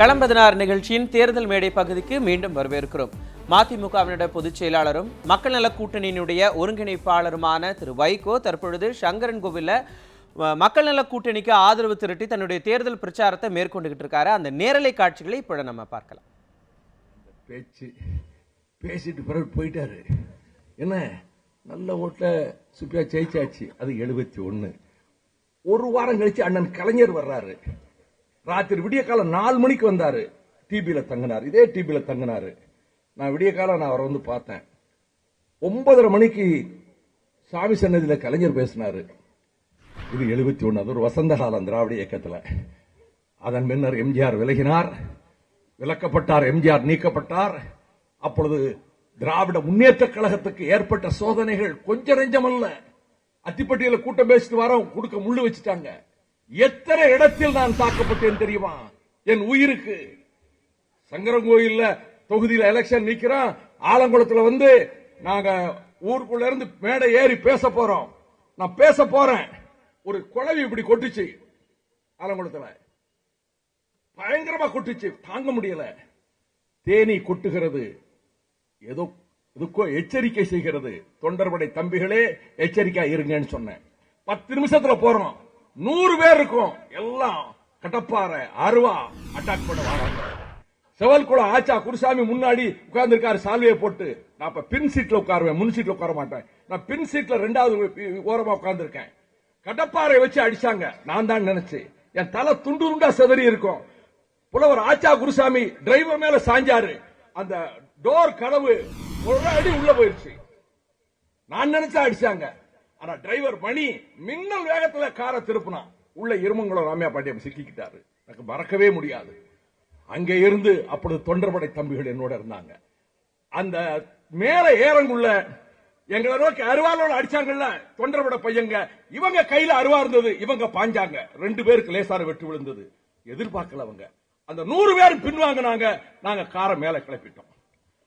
களம்பதினார் நிகழ்ச்சியின் தேர்தல் மேடை பகுதிக்கு மீண்டும் வரவேற்கிறோம். மதிமுகவினுடைய பொதுச் செயலாளரும் மக்கள் நல கூட்டணியினுடைய ஒருங்கிணைப்பாளருமான திரு வைகோ தற்பொழுது சங்கரன் கோவில மக்கள் நல கூட்டணிக்கு ஆதரவு திரட்டி தன்னுடைய தேர்தல் பிரச்சாரத்தை மேற்கொண்டுகிட்டு இருக்காரு. அந்த நேரலை காட்சிகளை இப்போ நம்ம பார்க்கலாம். பேச்சு பேசிட்டு பிறகு போயிட்டாரு. என்ன? நல்ல ஓட்டுல சுப்பியா ஜெயிச்சாச்சு. அது எழுபத்தி ஒன்று ஒரு வாரம் கழிச்சு அண்ணன் கலைஞர் வர்றாரு. ராத்திரி விடிய காலம் நாலு மணிக்கு வந்தாரு. டிபியில தங்கினார். இதே டிபியில தங்கினாரு. நான் விடிய காலம் நான் அவரை வந்து பார்த்தேன். ஒன்பதரை மணிக்கு சாமி சன்னதியில கலைஞர் பேசினாரு. இது எழுபத்தி ஒன்று அது ஒரு வசந்த காலம் திராவிட இயக்கத்தில். அதன் பின்னர் எம்ஜிஆர் விலகினார். விலக்கப்பட்டார் எம்ஜிஆர் நீக்கப்பட்டார். அப்பொழுது திராவிட முன்னேற்ற கழகத்துக்கு ஏற்பட்ட சோதனைகள் கொஞ்ச நெஞ்சமல்ல. அத்திப்பட்டியில கூட்டம் பேசிட்டு வரோம் கொடுக்க முள்ளு வச்சுட்டாங்க. எத்தனை இடத்தில் நான் தாக்கப்பட்டேன் தெரியுமா? என் உயிருக்கு. சங்கரங்கோயில்ல தொகுதியில எலெக்ஷன் நிக்கிறோம் ஆலங்குளத்துல வந்து நாங்க ஊருக்குள்ள இருந்து மேடை ஏறி பேச போறோம். நான் பேச போறேன். ஒரு குழவி இப்படி கொட்டுச்சு ஆலங்குளத்துல. பயங்கரமா கொட்டுச்சு தாங்க முடியல. தேனி கொட்டுகிறது. ஏதோ எதுக்கோ எச்சரிக்கை செய்கிறது. தொண்டர்படை தம்பிகளே எச்சரிக்கை இருங்கன்னு சொன்னேன். பத்து நிமிஷத்துல போறோம். நூறு பேர் இருக்கும். எல்லாம் கட்டப்பாறை அருவா அட்டாக் பண்ண வராங்க. செவல்குளம் ஆச்சா குருசாமி முன்னாடி உட்கார்ந்திருக்காரு சால்வையை போட்டு. நான் இப்ப பின் சீட்ல உட்காருவேன் முன் சீட்ல உட்கார மாட்டேன். நான் பின் சீட்ல ரெண்டாவது ஓரமா உட்கார்ந்திருக்கேன். கடப்பாறை வச்சு அடிச்சாங்க. நான் தான் நினைச்சு என் தலை துண்டு துண்டா செதறி இருக்கும். புலவர் ஆச்சா குருசாமி டிரைவர் மேல சாஞ்சாரு. அந்த டோர் கதவு ஒரு அடி உள்ள போயிருச்சு. நான் நினைச்சா அடிச்சாங்க. ஆனா டிரைவர் மணி மின்னல் வேகத்துல காரை திருப்பினான். உள்ள இருமங்குளம் ராமையா பாண்டியம் சிக்கிக்கிட்டாரு. எனக்கு மறக்கவே முடியாது. அங்கே இருந்து அப்பொழுது தொண்டர்படை தம்பிகள் என்னோட இருந்தாங்க. அந்த மேல ஏறங்குள்ள எங்களை நோக்கி அருவாலோட அடிச்சாங்கல்ல தொண்டர்பட பையங்க. இவங்க கையில அருவா இருந்தது இவங்க பாஞ்சாங்க. ரெண்டு பேருக்கு லேசான வெட்டு விழுந்தது. எதிர்பார்க்கல அவங்க. அந்த நூறு பேர் பின்வாங்கினாங்க நாங்க காரை மேல கிளப்பிட்டோம்.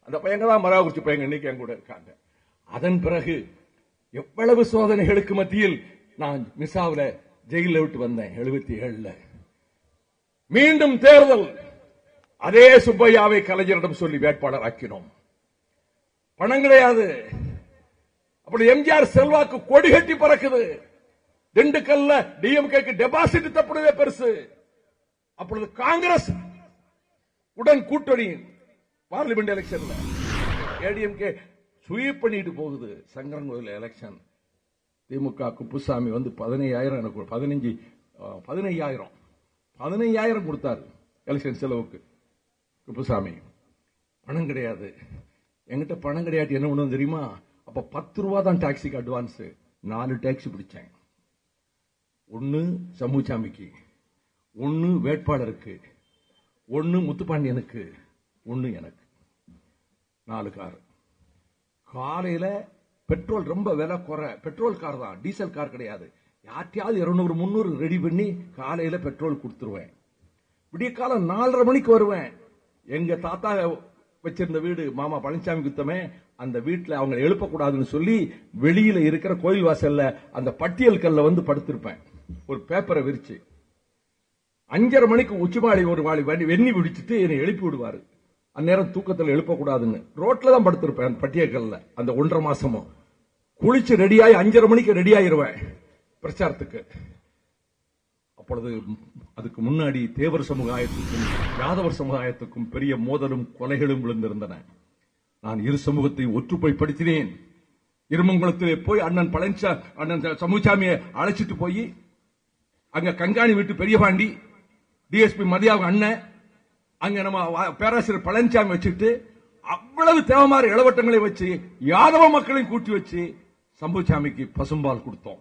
அந்த பையங்க தான் மராகுறிச்சி பையங்க இன்னைக்கு எங்கூட இருக்காங்க. அதன் பிறகு எவ்வளவு சோதனைகளுக்கு மத்தியில் நான் மிசாவுல ஜெயில விட்டு வந்தேன் எழுபத்தி ஏழுல. மீண்டும் தேர்தல். அதே சுப்பையாவை கலைஞரிடம் சொல்லி வேட்பாளர் ஆக்கினோம். பணம் கிடையாது. அப்படி எம்ஜிஆர் செல்வாக்கு கொடி கட்டி பறக்குது. திண்டுக்கல்ல டிஎம்கேக்கு டெபாசிட் தப்புனதே பெருசு. அப்பொழுது காங்கிரஸ் உடன் கூட்டணி பார்லிமெண்ட் எலெக்ஷன்ல ஏடிஎம்கே ஸ்வீப் பண்ணிட்டு போகுது சங்கரன்கோயில் எலெக்ஷன் திமுக குப்புசாமி வந்து பதினையாயிரம் எனக்கு பதினஞ்சு பதினையாயிரம். பதினையாயிரம் கொடுத்தாரு எலெக்ஷன் செலவுக்கு. குப்புசாமி பணம் கிடையாது. என்கிட்ட பணம் கிடையாது. என்ன ஒண்ணு தெரியுமா? அப்ப பத்து ரூபா தான் டாக்ஸிக்கு அட்வான்ஸ் நாலு டாக்ஸி பிடிச்சேன். ஒன்று சமூச்சாமிக்கு ஒன்று வேட்பாளருக்கு. ஒன்று முத்துப்பாண்டியனுக்கு. ஒன்று எனக்கு. நாலு காரு. காலையில பெட்ரோல் ரொம்ப விலை குறை. பெட்ரோல் கார் தான் டீசல் கார் கிடையாது. யார்ட்டையாவது இருநூறு முந்நூறு ரெடி பண்ணி காலையில பெட்ரோல் கொடுத்துருவேன். விடிய காலம் நாலரை மணிக்கு வருவேன். எங்க தாத்தா வச்சிருந்த வீடு மாமா பழனிசாமி குத்தமே அந்த வீட்டில் அவங்க எழுப்பக்கூடாதுன்னு சொல்லி வெளியில இருக்கிற கோயில் வாசல்ல அந்த பட்டியல் கல்ல வந்து படுத்திருப்பேன். ஒரு பேப்பரை விரிச்சு. அஞ்சரை மணிக்கு உச்சிமாடி ஒரு வாழி வெண்ணி பிடிச்சிட்டு என்னை எழுப்பி விடுவாரு. அந்நேரம் தூக்கத்தில் எழுப்பக்கூடாதுன்னு. ரோட்ல தான் படுத்திருப்பேன் பட்டியக்கல்ல அந்த ஒன்றரை மாசமும் குளிச்சு ரெடியாகி அஞ்சரை மணிக்கு ரெடி ஆயிருவேன் பிரச்சாரத்துக்கு. அப்பொழுது அதுக்கு முன்னாடி தேவர் சமுதாயத்துக்கும் யாதவர் சமுதாயத்துக்கும் பெரிய மோதலும் கொலைகளும் விழுந்திருந்தன. நான் இரு சமூகத்தை ஒற்றுமைப்படுத்தினேன் இருமங்குளத்திலே போய் அண்ணன் பழனிசா அண்ணன் சமுச்சாமியை அழைச்சிட்டு போய் அங்க கங்காணி வீட்டு பெரியபாண்டி டிஎஸ்பி மதியாவும் அண்ணன் அங்க நம்ம பேராசிரியர் பழனிசாமி வச்சுட்டு அவ்வளவு தேவமாறு இளவட்டங்களை வச்சு யாதவ மக்களையும் கூட்டி வச்சு சம்புசாமிக்கு பசும்பால் கொடுத்தோம்.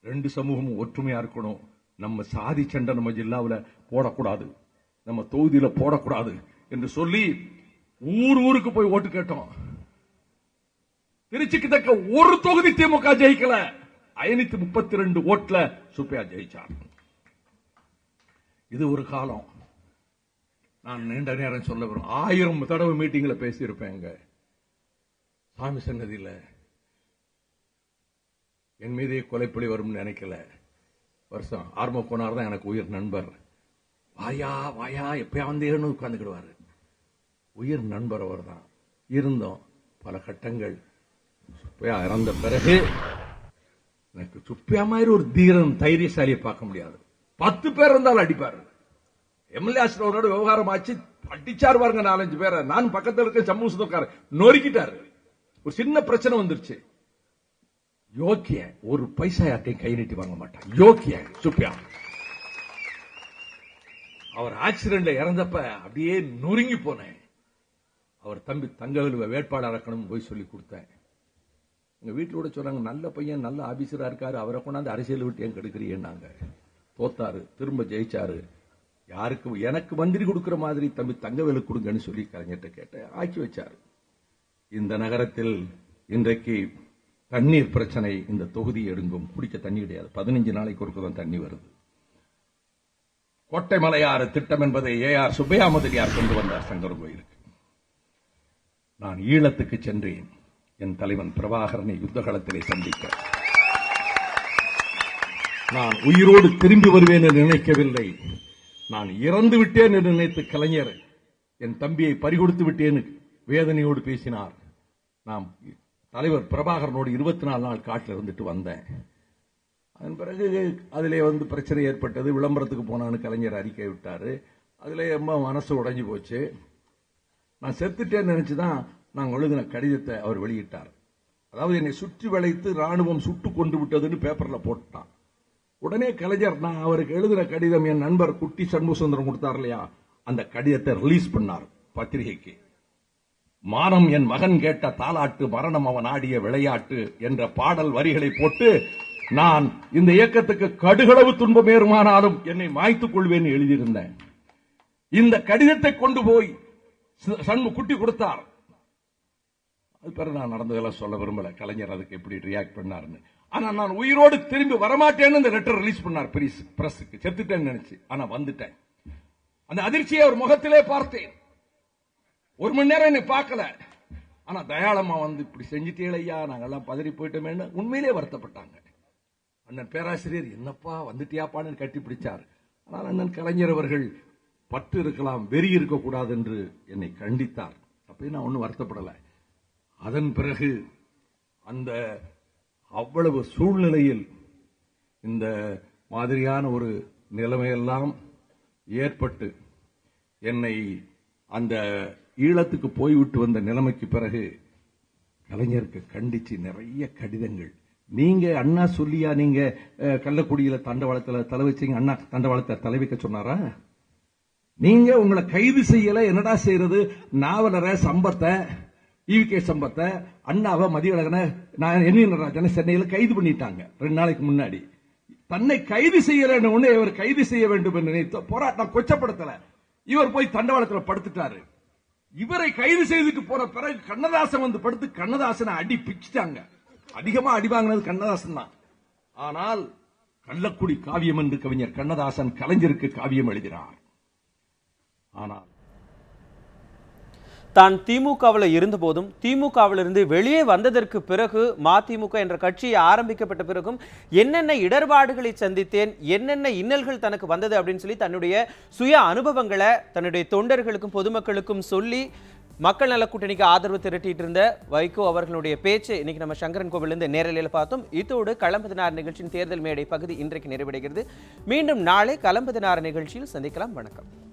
ரெண்டு சமூகமும் ஒற்றுமையா இருக்கணும். நம்ம சாதி சண்டை நம்ம ஜில்லாவுல போடக்கூடாது. நம்ம தொகுதியில போடக்கூடாது என்று சொல்லி ஊர் ஊருக்கு போய் ஓட்டு கேட்டோம். திருச்சிக்கு தக்க ஒரு தொகுதி திமுக ஜெயிக்கல. ஐநூத்தி முப்பத்தி ரெண்டு ஓட்டுல சுப்பையா ஜெயிச்சார். இது ஒரு காலம். நான் நீண்ட நேரம் சொல்ல வரும். ஆயிரம் தடவை மீட்டிங்ல பேசியிருப்பேன் இங்கே சாமி சன்னதியில. என் மீதே கொலைப்பழி வரும்னு நினைக்கல. வருஷம் ஆர்ம போனார் தான் எனக்கு உயிர் நண்பர். வாயா வாயா எப்பயா வந்தேன்னு உட்காந்துக்கிடுவாரு உயிர் நண்பர் அவர் தான். இருந்தோம் பல கட்டங்கள். சுப்பையா இறந்த பிறகு எனக்கு சுப்பையா மாதிரி ஒரு தீரன் தைரியசாலியை பார்க்க முடியாது. பத்து பேர் இருந்தாலும் அடிப்பாரு. எம்எல்ஏ ஆசிரியரோட விவகாரம் ஆச்சு. அடிச்சார் பாருங்க நாலஞ்சு பேரை. நான் பக்கத்துல இருக்க சம்மு சுதக்கார நொறுக்கிட்டாரு. ஒரு சின்ன பிரச்சனை வந்துருச்சு. யோக்கிய ஒரு பைசா யார்ட்டையும் கை நீட்டி வாங்க மாட்டான். யோக்கிய சுப்பியா. அவர் ஆக்சிடென்ட்ல இறந்தப்ப அப்படியே நொறுங்கி போனேன். அவர் தம்பி தங்கவேலுவை வேட்பாளர் இறக்கணும் போய் சொல்லி கொடுத்தேன். எங்க வீட்டுல கூட சொன்னாங்க நல்ல பையன் நல்ல ஆபீசரா இருக்காரு. அவரை கொண்டாந்து அரசியல் விட்டு ஏன் கெடுக்கிறீன்னாங்க தோத்தாரு திரும்ப ஜெயிச்சாரு. யாருக்கு எனக்கு மந்திரி கொடுக்கிற மாதிரி தம்பி தங்கவேலு கொடுங்கன்னு சொல்லி கலைஞர்கிட்ட கேட்டேன். ஆக்கி வச்சாரு. இந்த நகரத்தில் இன்றைக்கு தண்ணீர் பிரச்சனை இந்த தொகுதி எடுங்கும். குடிக்க தண்ணி கிடையாது. பதினஞ்சு நாளைக்கு ஒருக்க தான் தண்ணி வருது. கோட்டை மலையாறு திட்டம் என்பதை ஏ ஆர் சுப்பையா முதலியார் கொண்டு வந்தார் சங்கர் கோயிலுக்கு. நான் ஈழத்துக்கு சென்றேன். என் தலைவன் பிரபாகரனை யுத்தகலத்திலே சந்திக்க. நான் உயிரோடு திரும்பி வருவேன் என்று நினைக்கவில்லை. நான் இறந்து விட்டேன் என்று நினைத்து கலைஞர் என் தம்பியை பறிகொடுத்து விட்டேன் வேதனையோடு பேசினார். நாம் தலைவர் பிரபாகரனோடு இருபத்தி நாலு நாள் காட்டில் இருந்துட்டு வந்தேன். அதன் பிறகு அதிலே வந்து பிரச்சனை ஏற்பட்டது. விளம்பரத்துக்கு போனான்னு கலைஞர் அறிக்கை விட்டார். அதில் ரொம்ப மனசு உடைஞ்சு போச்சு. நான் செத்துட்டேன்னு நினைச்சுதான் நான் எழுதின கடிதத்தை அவர் வெளியிட்டார். அதாவது என்னை சுற்றி வளைத்து ராணுவம் சுட்டு கொண்டு விட்டதுன்னு பேப்பரில் போட்டான். உடனே கலைஞர் நான் அவருக்கு எழுதின கடிதம் என் நண்பர் குட்டி சண்முகசுந்தரம் கொடுத்தார் இல்லையா அந்த கடிதத்தை ரிலீஸ் பண்ணார் பத்திரிகைக்கு. மானம் என் மகன் கேட்ட தாலாட்டு மரணம் அவன் ஆடிய விளையாட்டு என்ற பாடல் வரிகளை போட்டு நான் இந்த இயக்கத்துக்கு கடுகளவு துன்பம் ஏறுமானாலும் என்னை மாய்த்துக் கொள்வேன் எழுதியிருந்தேன். இந்த கடிதத்தை கொண்டு போய் ச- சண்மு குட்டி கொடுத்தார். அது பிறகு நான் நடந்ததெல்லாம் சொல்ல விரும்பல. கலைஞர் அதுக்கு எப்படி ரியாக்ட் பண்ணாருன்னு. ஆனா நான் உயிரோடு திரும்பி வரமாட்டேன்னு இந்த லெட்டர் ரிலீஸ் பண்ணார் பிரஸுக்கு செத்துட்டேன்னு நினைச்சு. ஆனா வந்துட்டேன். அந்த அதிர்ச்சியை அவர் முகத்திலே பார்த்தேன். ஒரு மணி நேரம் என்னை பார்க்கல. ஆனா தயாளமா வந்து இப்படி செஞ்சிட்டீங்களையா நாங்கெல்லாம் பதறி போயிட்டோமேன்னு உண்மையிலே வருத்தப்பட்டாங்க. அண்ணன் பேராசிரியர் என்னப்பா வந்துட்டியாப்பான்னு கட்டி பிடிச்சார். ஆனால் அண்ணன் கலைஞர் அவர்கள் பற்று இருக்கலாம் வெறி இருக்கக்கூடாது என்று என்னை கண்டித்தார். அப்பயும் நான் ஒன்றும் வருத்தப்படலை. அதன் பிறகு அந்த அவ்வளவு சூழ்நிலையில் இந்த மாதிரியான ஒரு நிலைமையெல்லாம் ஏற்பட்டு என்னை அந்த ஈழத்துக்கு போய்விட்டு வந்த நிலைமைக்கு பிறகு கலைஞருக்கு கண்டிச்சு நிறைய கடிதங்கள். நீங்க அண்ணா சொல்லியா நீங்க கள்ளக்குடியில தண்டவாளத்துல தலை வச்சீங்க அண்ணா தண்டவாளத்தை தலை வைக்க சொன்னாரா? நீங்க உங்களை கைது செய்யல என்னடா செய்யறது? நாவலரை சம்பத்தை ஈவிகே சம்பத்தை அண்ணாவை மதியழகனை நான் என் ராஜனை சென்னையில் கைது பண்ணிட்டாங்க. ரெண்டு நாளைக்கு முன்னாடி. தன்னை கைது செய்யறேன்னு ஒண்ணு இவர் கைது செய்ய வேண்டும் என்று நினைத்த போராட்டம் கொச்சப்படுத்தல. இவர் போய் தண்டவாளத்துல படுத்துட்டாரு. இவரை கைது செய்துட்டு போற பிறகு கண்ணதாசன் வந்து படுத்து கண்ணதாசனை அடி பிச்சுட்டாங்க. அதிகமா அடி வாங்கினது கண்ணதாசன் தான். ஆனால் கள்ளக்குடி காவியம் என்று கவிஞர் கண்ணதாசன் கலைஞருக்கு காவியம் எழுதினார். ஆனால் தான் திமுகவில் இருந்தபோதும் திமுகவிலிருந்து வெளியே வந்ததற்கு பிறகு மதிமுக என்ற கட்சி ஆரம்பிக்கப்பட்ட பிறகும் என்னென்ன இடர்பாடுகளை சந்தித்தேன் என்னென்ன இன்னல்கள் தனக்கு வந்தது அப்படின்னு சொல்லி தன்னுடைய சுய அனுபவங்களை தன்னுடைய தொண்டர்களுக்கும் பொதுமக்களுக்கும் சொல்லி மக்கள் நல கூட்டணிக்கு ஆதரவு திரட்டிட்டு இருந்த வைகோ அவர்களுடைய பேச்சு இன்னைக்கு நம்ம சங்கரன் கோவிலிருந்து நேரலையில் பார்த்தோம். இதோடு களம்பதினார் நிகழ்ச்சியின் தேர்தல் மேடை பகுதி இன்றைக்கு நிறைவடைகிறது. மீண்டும் நாளை களம்பதினார் நிகழ்ச்சியில் சந்திக்கலாம். வணக்கம்.